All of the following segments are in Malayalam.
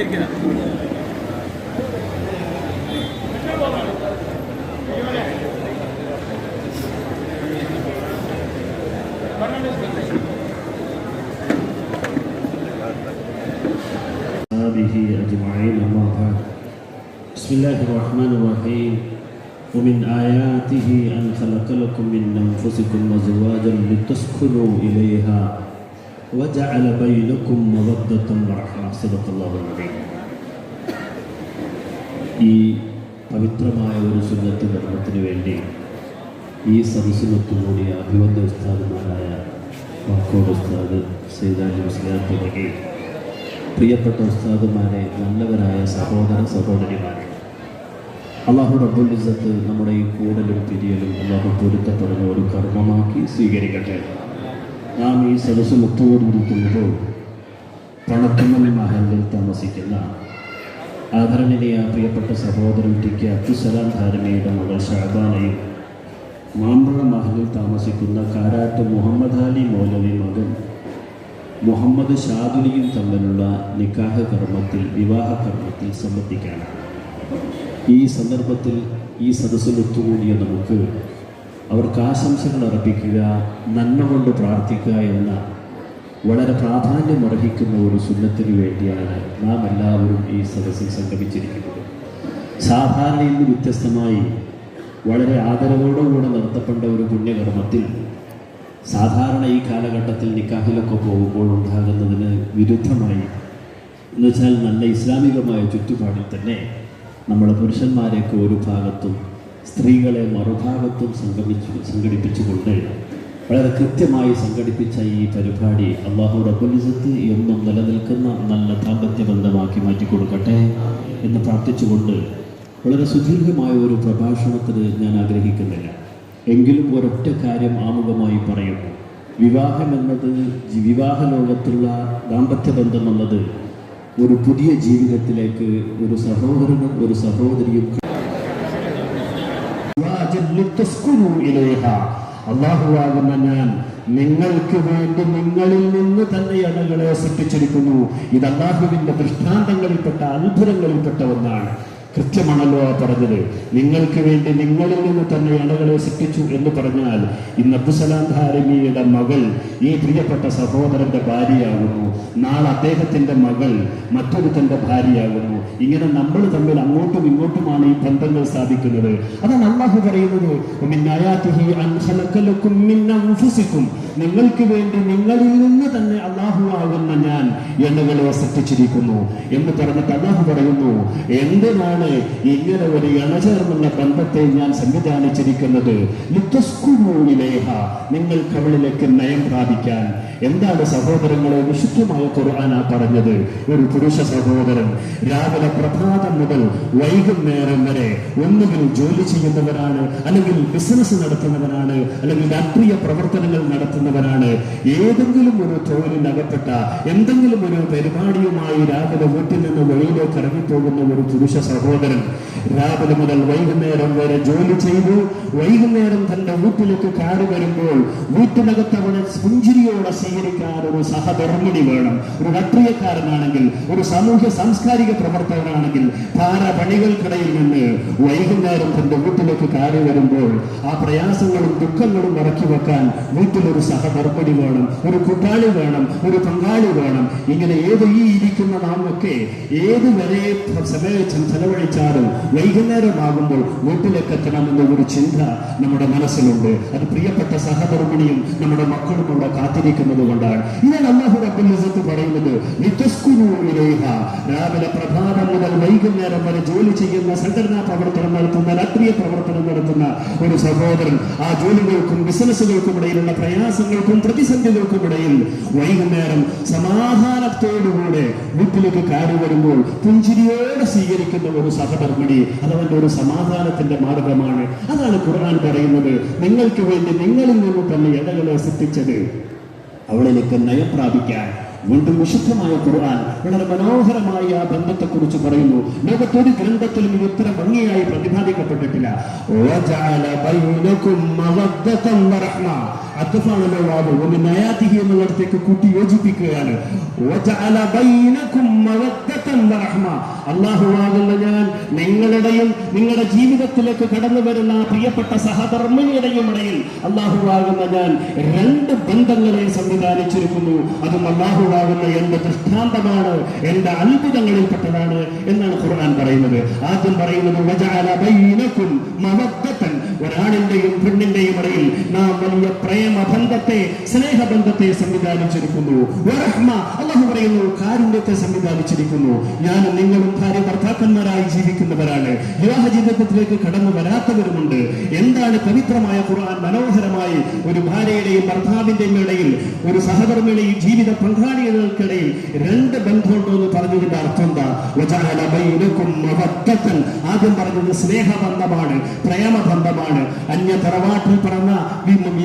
أجمعين بسم الله الرحمن الرحيم. ومن آياته أن خلق لكم من أنفسكم أزواجا لتسكنوا إليها. وجعل بينكم مودة ورحمة صدق الله العظيم ഈ പവിത്രമായ ഒരു സുന്നത്ത് ധർമ്മത്തിന് വേണ്ടി ഈ സദസ്സിനൊത്തുകൂടിയ അഭിവന്ദ ഉസ്താദുമാരായ വാക്കോട് ഉസ്താദ് സൈദാലി മുസ്ലിയാർ തുടങ്ങി പ്രിയപ്പെട്ട ഉസ്താദുമാരെ നല്ലവരായ സഹോദര സഹോദരിമാരെ അള്ളാഹു റബ്ബുൽ ഇസ്സത്ത് നമ്മുടെ ഈ കൂടലും പിരിയലും അള്ളാഹു പൊരുത്തപ്പെടുന്ന ഒരു കർമ്മമാക്കി സ്വീകരിക്കട്ടെ നാം ഈ സദസ്സ് മുത്തുകൂടിയിരിക്കുമ്പോൾ പണത്തുമ്മൽ മഹലിൽ താമസിക്കുന്ന ആദരണീയ പ്രിയപ്പെട്ട സഹോദരൻ ടി കെ അബ്ദുസലാം ധാരമയുടെ മകൾ ഷാബാനയും മാമ്പഴ മഹലിൽ താമസിക്കുന്ന കാരാട്ട് മുഹമ്മദ് അലി മൗലവി മകൻ മുഹമ്മദ് ഷാദുലിയും തമ്മിലുള്ള നിക്കാഹ് കർമ്മത്തിൽ വിവാഹ കർമ്മത്തിൽ സംബന്ധിക്കാനാണ് ഈ സന്ദർഭത്തിൽ ഈ സദസ്സിൽ ഒത്തുകൂടിയ നമുക്ക് അവർക്ക് ആശംസകൾ അർപ്പിക്കുക നന്മ കൊണ്ട് പ്രാർത്ഥിക്കുക എന്ന വളരെ പ്രാധാന്യം അർഹിക്കുന്ന ഒരു സുന്നത്തിന് വേണ്ടിയാണ് നാം എല്ലാവരും ഈ സദസ്സിൽ സംഗമിച്ചിരിക്കുന്നത്. സാധാരണയിൽ നിന്ന് വ്യത്യസ്തമായി വളരെ ആദരവോടുകൂടെ നടത്തപ്പെട്ട ഒരു പുണ്യകർമ്മത്തിൽ സാധാരണ ഈ കാലഘട്ടത്തിൽ നിക്കാഹിലൊക്കെ പോകുമ്പോൾ ഉണ്ടാകുന്നതിന് വിരുദ്ധമായി എന്നുവെച്ചാൽ നല്ല ഇസ്ലാമികമായ ചുറ്റുപാടിൽ തന്നെ നമ്മുടെ പുരുഷന്മാരെയൊക്കെ ഒരു ഭാഗത്തും സ്ത്രീകളെ മറുഭാഗത്തും സംഘടിച്ചു സംഘടിപ്പിച്ചുകൊണ്ട് വളരെ കൃത്യമായി സംഘടിപ്പിച്ച ഈ പരിപാടി അള്ളാഹു റബുലിസത്ത് എന്നും നിലനിൽക്കുന്ന നല്ല ദാമ്പത്യ ബന്ധമാക്കി മാറ്റിക്കൊടുക്കട്ടെ എന്ന് പ്രാർത്ഥിച്ചുകൊണ്ട് വളരെ സുദീർഘമായ ഒരു പ്രഭാഷണത്തിന് ഞാൻ ആഗ്രഹിക്കുന്നില്ല. എങ്കിലും ഒരൊറ്റ കാര്യം ആമുഖമായി പറയുന്നു. വിവാഹം എന്നത് വിവാഹ ലോകത്തുള്ള ദാമ്പത്യ ബന്ധം എന്നത് ഒരു പുതിയ ജീവിതത്തിലേക്ക് ഒരു സഹോദരനും ഒരു സഹോദരിയും അള്ളാഹുവാകുന്ന ഞാൻ നിങ്ങൾക്ക് വേണ്ടി നിങ്ങളിൽ നിന്ന് തന്നെ അണകളെ സൃഷ്ടിച്ചിരിക്കുന്നു. ഇത് അള്ളാഹുവിന്റെ ദൃഷ്ടാന്തങ്ങളിൽപ്പെട്ട അത്ഭുതങ്ങളിൽപ്പെട്ട ഒന്നാണ്. കൃത്യമാണല്ലോ ആ പറഞ്ഞത്. നിങ്ങൾക്ക് വേണ്ടി നിങ്ങളിൽ നിന്ന് തന്നെ അണകളെ സൃഷ്ടിച്ചു എന്ന് പറഞ്ഞാൽ ഇന്ന് അബ്ദുസലാം ധാരമിയുടെ മകൾ ഈ പ്രിയപ്പെട്ട സഹോദരന്റെ ഭാര്യയാകുന്നു. നാളെ അദ്ദേഹത്തിന്റെ മകൾ മറ്റൊരുത്തന്റെ ഭാര്യയാകുന്നു. ഇങ്ങനെ നമ്മൾ തമ്മിൽ അങ്ങോട്ടും ഇങ്ങോട്ടുമാണ് ഈ ബന്ധങ്ങൾ സ്ഥാപിക്കുന്നത്. അതാണ് അള്ളാഹു പറയുന്നത്. നിങ്ങൾക്ക് വേണ്ടി നിങ്ങളിൽ നിന്ന് തന്നെ അള്ളാഹു ആകുന്ന ഞാൻ എണ്ണകളെ സൃഷ്ടിച്ചിരിക്കുന്നു എന്ന് പറഞ്ഞിട്ട് അള്ളാഹു പറയുന്നു എന്തിനാണ് ഇങ്ങനെ ഒരു ഇണചേർന്നുള്ള ബന്ധത്തെ ഞാൻ സംവിധാനിച്ചിരിക്കുന്നത്. നിങ്ങൾക്ക് അവളിലേക്ക് നയം പ്രാപിക്കാൻ. എന്താണ് സഹോദരങ്ങളെ? വിശുദ്ധമായ ഖുർആന പറഞ്ഞത്. ഒരു പുരുഷ സഹോദരൻ രാവിലെ പ്രഭാതം മുതൽ വൈകുന്നേരം വരെ ഒന്നുകിൽ ജോലി ചെയ്യുന്നവരാണ് അല്ലെങ്കിൽ ബിസിനസ് നടത്തുന്നവരാണ് അല്ലെങ്കിൽ രാഷ്ട്രീയ പ്രവർത്തനങ്ങൾ നടത്തുന്നവരാണ്. ഏതെങ്കിലും ഒരു തോലിനകപ്പെട്ട എന്തെങ്കിലും ഒരു പരിപാടിയുമായി രാവിലെ വീട്ടിൽ നിന്ന് വെളിയിലേക്ക് ഇറങ്ങിപ്പോകുന്ന ഒരു പുരുഷ സഹോദരൻ രാവിലെ മുതൽ വൈകുന്നേരം വരെ ജോലി ചെയ്തു. വൈകുന്നേരം തന്റെ വീട്ടിലേക്ക് കാറ് വരുമ്പോൾ വീട്ടിനകത്ത് അവനെ പുഞ്ചിരിയോടെ സ്വീകരിക്കാൻ ഒരു സഹധർമ്മിണി വേണം. ഒരു രാഷ്ട്രീയക്കാരനാണെങ്കിൽ ഒരു സാമൂഹ്യ സാംസ്കാരിക പ്രവർത്തകനാണെങ്കിൽ ഭാരപണികൾക്കിടയിൽ നിന്ന് വൈകുന്നേരം തന്റെ വീട്ടിലേക്ക് കാറ് വരുമ്പോൾ ആ പ്രയാസങ്ങളും ദുഃഖങ്ങളും മറക്കി വെക്കാൻ വീട്ടിലൊരു സഹധർമ്മിണി വേണം ഒരു കൂട്ടാളി വേണം ഒരു പങ്കാളി വേണം. ഇങ്ങനെ ഏത് ഈ ഇരിക്കുന്ന നാം ഒക്കെ ഏത് വരെ സമയം ചെലവഴിച്ചാലും വൈകുന്നേരമാകുമ്പോൾ വീട്ടിലേക്ക് എത്തണമെന്ന ഒരു ചിന്ത നമ്മുടെ മനസ്സിലുണ്ട് അത് പ്രിയപ്പെട്ട സഹധർമ്മിണിയും നമ്മുടെ മക്കളും അവിടെ കാത്തിരിക്കുന്നത് കൊണ്ടാണ് ഇതാണ് അള്ളാഹു റബ്ബുൽ ഇസ്സത്ത് പറയുന്നത്. രാവിലെ പ്രഭാതം മുതൽ വൈകുന്നേരം വരെ ജോലി ചെയ്യുന്ന സംഘടനാ പ്രവർത്തനം നടത്തുന്ന രാത്രിയ പ്രവർത്തനം നടത്തുന്ന ഒരു സഹോദരൻ ആ ജോലികൾക്കും ബിസിനസ്സുകൾക്കും ഇടയിലുള്ള പ്രയാസങ്ങൾക്കും പ്രതിസന്ധികൾക്കും ഇടയിൽ വൈകുന്നേരം സമാധാനത്തോടുകൂടെ വീട്ടിലേക്ക് കയറി വരുമ്പോൾ പുഞ്ചിരിയോടെ സ്വീകരിക്കുന്ന ഒരു സഹധർമ്മിണി അതവന്റെ ഒരു സമാധാനത്തിന്റെ മാർഗമാണ്. അതാണ് ഖുർആൻ പറയുന്നത്. നിങ്ങൾക്ക് വേണ്ടി നിങ്ങളിൽ നിന്ന് തന്നെ ഇടകളെ സൃഷ്ടിച്ചത്. അവളിലേക്ക് നയം പ്രാപിക്കാൻ വീണ്ടും വിശുദ്ധമായ ഖുർആൻ വളരെ മനോഹരമായ ആ ബന്ധത്തെക്കുറിച്ച് പറയുന്നു. ലോകത്തൊരു ഗ്രന്ഥത്തിലും ഇത് ഇത്ര ഭംഗിയായി പ്രതിപാദിക്കപ്പെട്ടിട്ടില്ല. അത്തഫാണല്ലോ വാദം? ഒന്ന് നയാതിഹി എന്നുള്ളിടത്തേക്ക് കൂട്ടി യോജിപ്പിക്കുകയാണ്. ഞാൻ. നിങ്ങളുടെയും നിങ്ങളുടെ ജീവിതത്തിലേക്ക് കടന്നു വരുന്ന പ്രിയപ്പെട്ട സഹധർമ്മിണിയുടെയും ഇടയിൽ അള്ളാഹുവാകുന്ന ഞാൻ. രണ്ട് ബന്ധങ്ങളെ സംവിധാനിച്ചിരിക്കുന്നു. അതും അള്ളാഹുവാകുന്ന എന്റെ ദൃഷ്ടാന്തമാണ് എന്റെ അത്ഭുതങ്ങളിൽപ്പെട്ടതാണ് എന്നാണ് ഖുർആൻ പറയുന്നത്. ആദ്യം പറയുന്നത് ഒരാളിന്റെയും പെണ്ണിന്റെയും ഇടയിൽ നാം വലിയ പ്രേമബന്ധത്തെ സ്നേഹബന്ധത്തെ സംവിധാനിച്ചിരിക്കുന്നു. അള്ളാഹു പറയുന്നു കാരുണ്യത്തെ സംവിധാനിച്ചിരിക്കുന്നു ഞാൻ നിങ്ങളും ഭാര്യ ഭർത്താക്കന്മാരായി ജീവിക്കുന്നവരാണ് വിവാഹ ജീവിതത്തിലേക്ക് കടന്നു വരാത്തവരുമുണ്ട് എന്താണ് പവിത്രമായ ഖുർആൻ മനോഹരമായി ഒരു ഭാര്യയുടെയും ഭർത്താവിന്റെയും ഇടയിൽ ഒരു സഹധർമ്മിയുടെയും ജീവിത പങ്കാളികൾക്കിടയിൽ രണ്ട് ബന്ധമുണ്ടോ എന്ന് പറഞ്ഞതിന്റെ അർത്ഥം എന്താ. ആദ്യം പറഞ്ഞത് സ്നേഹബന്ധമാണ് പ്രേമബന്ധമാണ്. അന്യ തറവാട്ടിൽ പറഞ്ഞ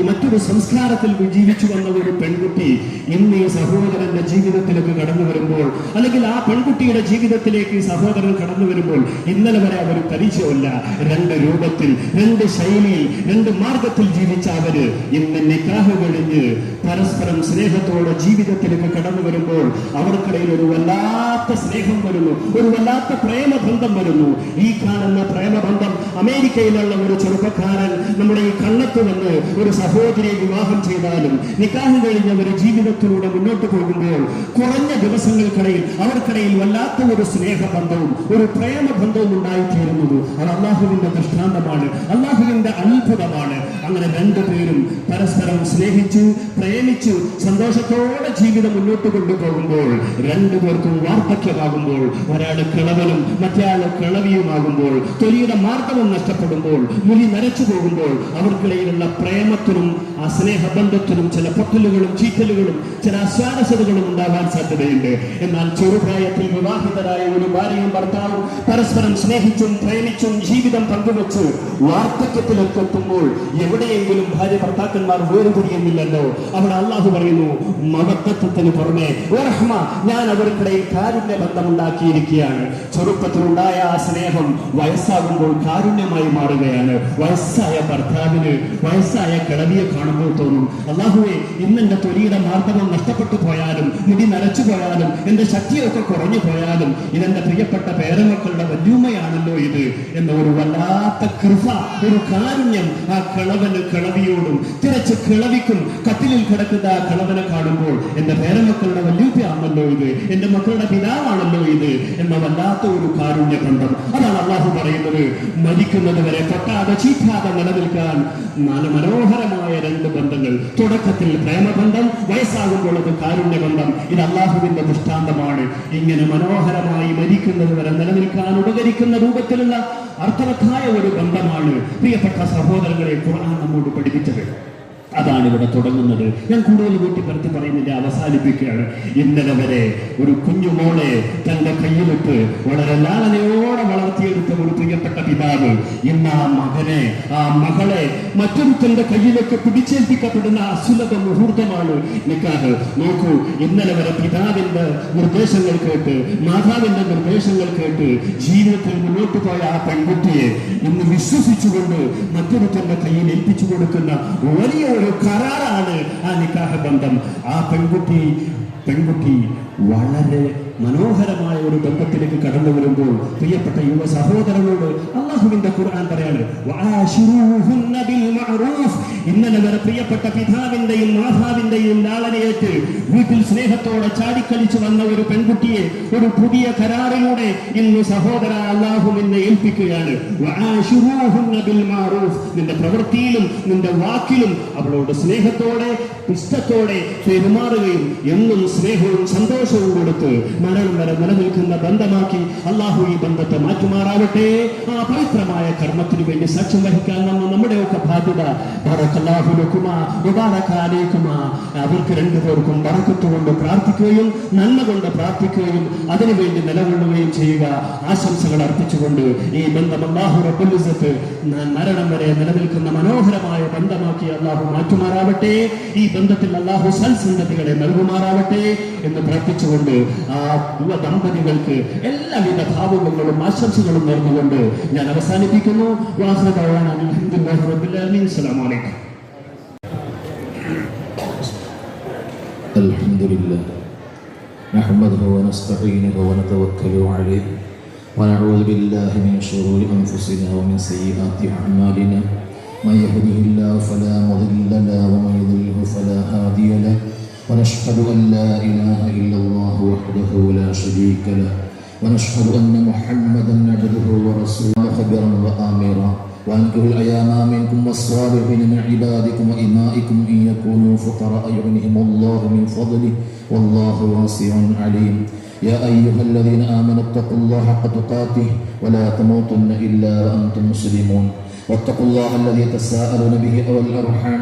മറ്റൊരു സംസ്കാരത്തിൽ ജീവിച്ചു വന്ന ഒരു പെൺകുട്ടി ഇന്ന് ഈ സഹോദരന്റെ ജീവിതത്തിലേക്ക് കടന്നു വരുമ്പോൾ അല്ലെങ്കിൽ ആ പെൺകുട്ടിയുടെ ജീവിതത്തിലേക്ക് ഈ സഹോദരൻ കടന്നു വരുമ്പോൾ ഇന്നലെ വരെ അവർ പരിചയമല്ല. രണ്ട് രൂപത്തിൽ രണ്ട് ശൈലിയിൽ രണ്ട് മാർഗത്തിൽ ജീവിച്ച അവർ ഇന്ന് നിക്കാഹ് കഴിഞ്ഞ് പരസ്പരം സ്നേഹത്തോടെ ജീവിതത്തിലേക്ക് കടന്നു വരുമ്പോൾ അവർക്കിടയിൽ ഒരു വല്ലാത്ത സ്നേഹം വരുന്നു ഒരു വല്ലാത്ത പ്രേമബന്ധം വരുന്നു. ഈ കാണുന്ന പ്രേമബന്ധം അമേരിക്കയിലുള്ള ഒരു ചെറുപ്പക്കാരൻ നമ്മുടെ ഈ കണ്ണത്ത് വന്ന് ഒരു സഹോദരിയെ വിവാഹം ചെയ്താലും നിക്കാഹ് കഴിഞ്ഞ ഒരു ജീവിതത്തിലൂടെ മുന്നോട്ട് പോകുമ്പോൾ കുറഞ്ഞ ദിവസങ്ങൾക്കിടയിൽ അവർക്കിടയിൽ വല്ലാത്ത ഒരു സ്നേഹബന്ധവും ഒരു പ്രേമബന്ധവും ഉണ്ടായിത്തീരുന്നത് അത് അള്ളാഹുവിന്റെ ദൃഷ്ടാന്തമാണ് അള്ളാഹുവിന്റെ അത്ഭുതമാണ്. അങ്ങനെ രണ്ടുപേരും പരസ്പരം സ്നേഹിച്ചു പ്രേമിച്ചു സന്തോഷത്തോടെ ജീവിതം മുന്നോട്ട് കൊണ്ടുപോകുമ്പോൾ രണ്ടുപേർക്കും വാർദ്ധക്യമാകുമ്പോൾ ഒരാൾ കിളവനും മറ്റേയാൾ കിളവിയുമാകുമ്പോൾ തൊലിയുടെ മാർഗവും നഷ്ടപ്പെടുമ്പോൾ മുലി നരച്ചു പോകുമ്പോൾ അവർക്കിടയിലുള്ള പ്രേമത്തിനും ആ സ്നേഹബന്ധത്തിനും ചില പൊട്ടലുകളും ചീറ്റലുകളും ചില അസ്വാരസ്യതകളും ഉണ്ടാവാൻ സാധ്യതയുണ്ട്. എന്നാൽ ചെറുപ്രായത്തിൽ വിവാഹിതരായ ഒരു ഭാര്യയും ഭർത്താവും പരസ്പരം സ്നേഹിച്ചും പ്രേമിച്ചും ജീവിതം പങ്കുവെച്ച് വാർദ്ധക്യത്തിലെത്തുമ്പോൾ എവിടെയെങ്കിലും ഭാര്യ ഭർത്താക്കന്മാർ വേർതിരിയുന്നില്ലല്ലോ അവിടെ അള്ളാഹു പറയുന്നു മതത്വത്തിന് പുറമെ "വറഹ്മ, ഞാൻ അവർക്കിടയിൽ കാരുണ്യ ബന്ധമുണ്ടാക്കിയിരിക്കുകയാണ്. ചെറുപ്പത്തിലുണ്ടായ ആ സ്നേഹം വയസ്സാകുമ്പോൾ കാരുണ്യമായി മാറുകയാണ്. വയസ്സായ ഭർത്താവിന് വയസ്സായ കിളവിയെ കാണുമ്പോൾ തോന്നും. അള്ളാഹുവെ ഇന്ന് എന്റെ തൊലിയുടെ മാർദ്ദവം നഷ്ടപ്പെട്ടു പോയാലും മുടി നരച്ചു പോയാലും എന്റെ ശക്തിയൊക്കെ കുറഞ്ഞു പോയാലും ഇതെന്റെ പ്രിയപ്പെട്ട പേരമക്കളുടെ വല്യൂമയാണല്ലോ ഇത് എന്ന ഒരു വല്ലാത്ത കൃപ ഒരു കാരുണ്യം ആ കിളവന് കിളവിയോടും തിരച്ച് കിളവിക്കും കത്തിലിൽ കിടക്കുന്ന ആ കിളവനെ കാണുമ്പോൾ എന്റെ പേരമക്കളുടെ വല്യൂപ്പയാണല്ലോ ഇത് എന്റെ മക്കളുടെ പിതാവാണല്ലോ ഇത് എന്ന വല്ലാത്ത ഒരു കാരുണ്യ ബന്ധം അതാണ് അള്ളാഹു പറയുന്നത്. മരിക്കുന്നത് വരെ പൊട്ടാതെ ചീറ്റാതെ നിലനിൽക്കാൻ നല്ല മനോഹരമായ രണ്ട് ബന്ധങ്ങൾ തുടക്കത്തിൽ പ്രേമബന്ധം വയസ്സാകുമ്പോൾ അത് കാരുണ്യ ബന്ധം ഇത് അള്ളാഹുവിന്റെ ദൃഷ്ടാന്തമാണ്. ഇങ്ങനെ മനോഹരമായി മരിക്കുന്നത് വരെ നിലനിൽക്കാൻ ഉപകരിക്കുന്ന രൂപത്തിലുള്ള അർത്ഥവത്തായ ഒരു ബന്ധമാണ് പ്രിയപ്പെട്ട സഹോദരങ്ങളെ ഖുർആൻ നമ്മോട് പഠിപ്പിച്ചത്. അതാണ് ഇവിടെ തുടങ്ങുന്നത്. ഞാൻ കൂടുതൽ കൂട്ടിപ്പറത്തി പറയുന്നില്ല അവസാനിപ്പിക്കുകയാണ്. ഇന്നലെ വരെ ഒരു കുഞ്ഞുമോളെ തന്റെ കയ്യിലിട്ട് വളരെ ലാളനയോടെ വളർത്തിയെടുത്ത ഒരു പ്രിയപ്പെട്ട പിതാവ് ഇന്ന് ആ മകനെ ആ മകളെ മറ്റൊരുത്തന്റെ കയ്യിലേക്ക് പിടിച്ചേൽപ്പിക്കപ്പെടുന്ന അസുലഭ മുഹൂർത്തമാണ് നിക്കാഹ്. നോക്കൂ ഇന്നലെ വരെ പിതാവിന്റെ നിർദ്ദേശങ്ങൾ കേട്ട് മാതാവിന്റെ നിർദ്ദേശങ്ങൾ കേട്ട് ജീവിതത്തിൽ മുന്നോട്ട് പോയ ആ പെൺകുട്ടിയെ ഇന്ന് വിശ്വസിച്ചുകൊണ്ട് മറ്റൊരുത്തന്റെ കയ്യിൽ ഏൽപ്പിച്ചു കൊടുക്കുന്ന വലിയ ഒരു കരാറാണ് ആ നിക്കാഹ ബന്ധം ആ പെൺകുട്ടി പെൺകുട്ടി വളരെ മനോഹരമായ ഒരു ബന്ധത്തിലേക്ക് കടന്നു വരുമ്പോൾ പ്രിയപ്പെട്ട യുവ സഹോദരനോട് അള്ളാഹുവിന്റെ ഖുർആൻ പറയാണ്. ഇന്നലെ വരെ പ്രിയപ്പെട്ട പിതാവിന്റെയും മാതാവിന്റെയും ലാളനയേറ്റ് വീട്ടിൽ സ്നേഹത്തോടെ ചാടിക്കളിച്ചു വന്ന ഒരു പെൺകുട്ടിയെ ഒരു പുതിയ കരാറിലൂടെ ഇന്ന് സഹോദര അള്ളാഹു നിന്നെ ഏൽപ്പിക്കുകയാണ്. നിന്റെ പ്രവൃത്തിയിലും നിന്റെ വാക്കിലും അവളോട് സ്നേഹത്തോടെ ഇഷ്ടത്തോടെ പെരുമാറുകയും എന്നും സ്നേഹവും സന്തോഷവും കൊടുത്ത് മരണം വരെ നിലനിൽക്കുന്ന ബന്ധമാക്കി അള്ളാഹു ഈ ബന്ധത്തെ മാറ്റുമാറാവട്ടെ ആ പവിത്രമായ കർമ്മത്തിന് വേണ്ടി സാക്ഷ്യം വഹിക്കാൻ നമ്മ നമ്മുടെയൊക്കെ ബാധ്യത. അവർക്ക് രണ്ടുപേർക്കും ബറക്കത്ത് കൊണ്ട് പ്രാർത്ഥിക്കുകയും നന്മ കൊണ്ട് പ്രാർത്ഥിക്കുകയും അതിനുവേണ്ടി നിലകൊള്ളുകയും ചെയ്യുക. ആശംസകൾ അർപ്പിച്ചുകൊണ്ട് ഈ ബന്ധം അള്ളാഹു റബ്ബുലിസത്ത് മരണം വരെ നിലനിൽക്കുന്ന മനോഹരമായ ബന്ധമാക്കി അള്ളാഹു മാറ്റുമാറാവട്ടെ. ഈ ബന്ധത്തിൽ അള്ളാഹു സൽസന്ധതികളെ നൽകുമാറാവട്ടെ. എന്ന് പ്രാർത്ഥിച്ചുകൊണ്ട് ആ യുവ ദമ്പതികൾക്ക് എല്ലാവിധ ഭാവുകങ്ങളും ആശംസകളും നേർന്നുകൊണ്ട് ഞാൻ അവസാനിപ്പിക്കുന്നു വാസന അലഹമുല്ലാ റബ്ബിൽ ആലമീൻ. അസ്സലാമു അലൈക്കും الحمد لله نحمده ونستعينه ونتوكل عليه ونعوذ بالله من شرور أنفسنا ومن سيئات أعمالنا من يهده الله فلا مضل له ومن يضلله فلا هادي له ونشهد أن لا إله إلا الله وحده لا شريك له. ونشهد أن محمدا عبده ورسوله خبرا وآمرا. وأنكحوا الأيام منكم والصالحين من عبادكم وإمائكم إن يكونوا فقراء يغنهم الله من فضله والله واسع عليم. يا أيها الذين آمنوا اتقوا الله حق تقاته ولا تموتن إلا وأنتم مسلمون. واتقوا الله الذي تساءلون به والأرحام.